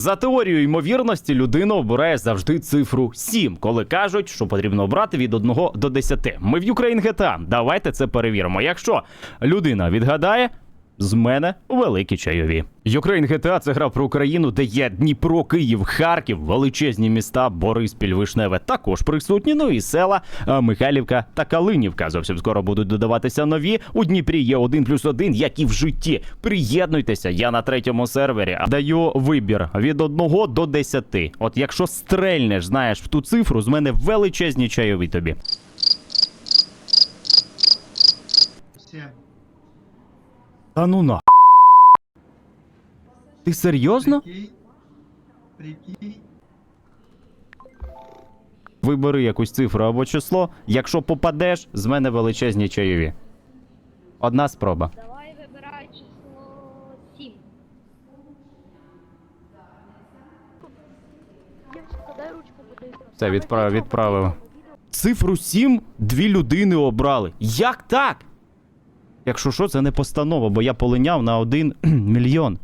За теорією ймовірності, людина обирає завжди цифру 7, коли кажуть, що потрібно обрати від 1 до 10. Ми в Ukraine GTA. Давайте це перевіримо. Якщо людина відгадає. З мене великі чайові. Ukraine GTA – це гра про Україну, де є Дніпро, Київ, Харків, величезні міста, Бориспіль, Вишневе. Також присутні. Ну і села е, Михайлівка та Калинівка. Зовсім скоро будуть додаватися нові. У Дніпрі є один плюс один, як і в житті. Приєднуйтеся, я на третьому сервері. Даю вибір від 1 до 10. От якщо стрельнеш, знаєш в ту цифру, з мене величезні чайові тобі. Та ну на. Ти серйозно? Прикинь. Прикинь. Вибери якусь цифру або число. Якщо попадеш, з мене величезні чайові. Одна спроба. Давай вибирай число 7. Дівчинка, дай ручку. Все, відправив, відправив. Цифру 7 дві людини обрали. Як так? Якщо що, це не постанова, бо я полиняв на один мільйон.